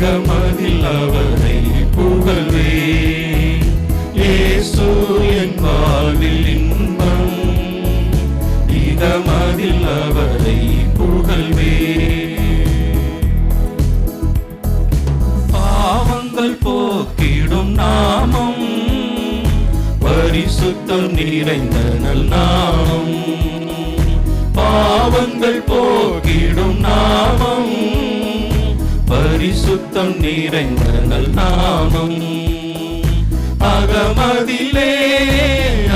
மேகமதில் அவரை புகழ்வே ஏசு என் வாழ்வில் இன்பம். இதமதில் அவரை புகழ்வே. பாவங்கள் போக்கிடும் நாமம். பரிசுத்தம் நிறைந்த நல் நாமம். பாவங்கள் போக்கிடும் நாமம். பரிசுத்தம் நிறைந்த நல் நாமம். அகமதிலே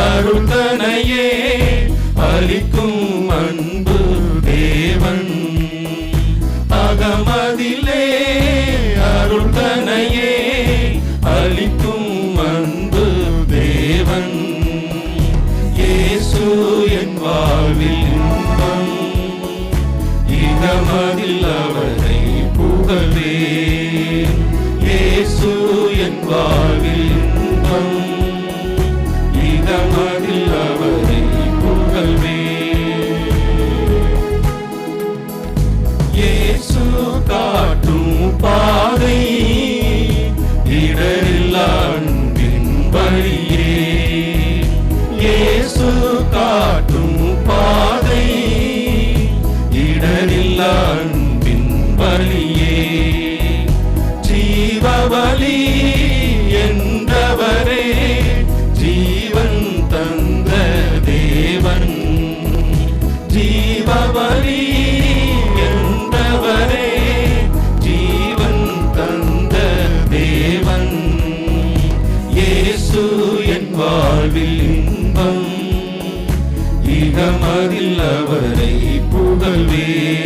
அருள்தனையே அளிக்கும் அன்பு தேவன். அகமதிலே அருள்தனையே அளிக்கும் அன்பு தேவன். இயேசு என் வாழ்வில் இன்பம். இகமதில் அவரை புகழே. என் வாழ்வில் அவரை புகழ்வே இயேசு காட்டும் பாதை இடரில் அன்பின் வழியே. இயேசு காட்டும் பாதை இடரில் அன்பின் வழியே. புகழ்வே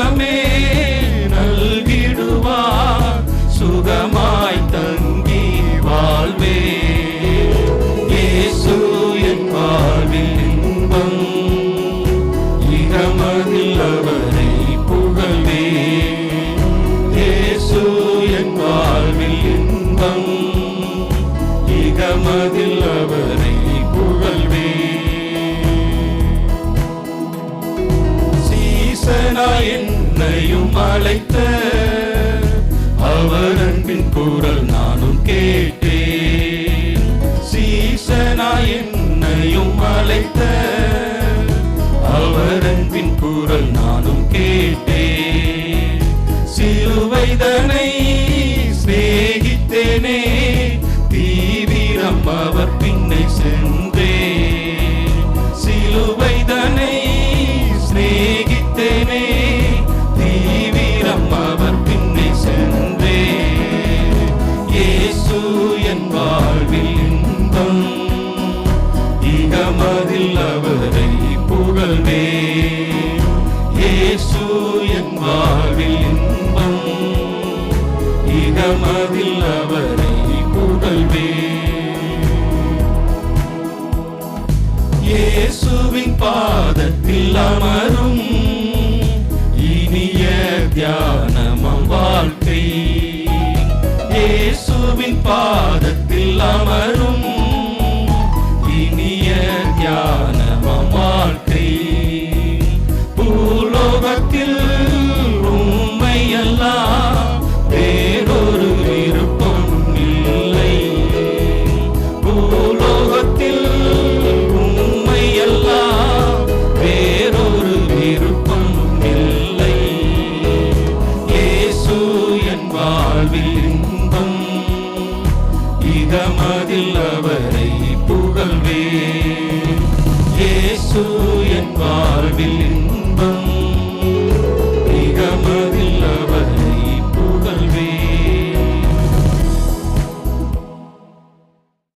சுதந்திரமே நல்கிடுவார் சுகமாய் தங்கி வாழ்வே. இயேசு என் வாழ்வில் இன்பம் இகமதில் அவரை புகழ்வே. இயேசு என் வாழ்வில் இன்பம் இகமதில் அவரை புகழ்வே. சீசனா என்னையும் அழைத்த அவர் அன்பின் குரல் நானும் கேட்டேன் என் வாழ்வில் இன்பம். இகமதில் அவரை புகழ்வே இயேசு என் வாழ்வில் இன்பம். இகமதில் அவரை புகழ்வே இயேசுவின் பாதத்தில் அமரும் இனிய தியானமம் வாழ்க்கை. இயேசுவின் பாதத்தில் அமரும் இனிய தியானமாற்றி பூலோகத்தில் உண்மையெல்லாம் வேறொரு விருப்பம் இல்லை. பூலோகத்தில் உண்மையெல்லாம் வேறொரு விருப்பம் இல்லை. இயேசு என் வாழ்வில்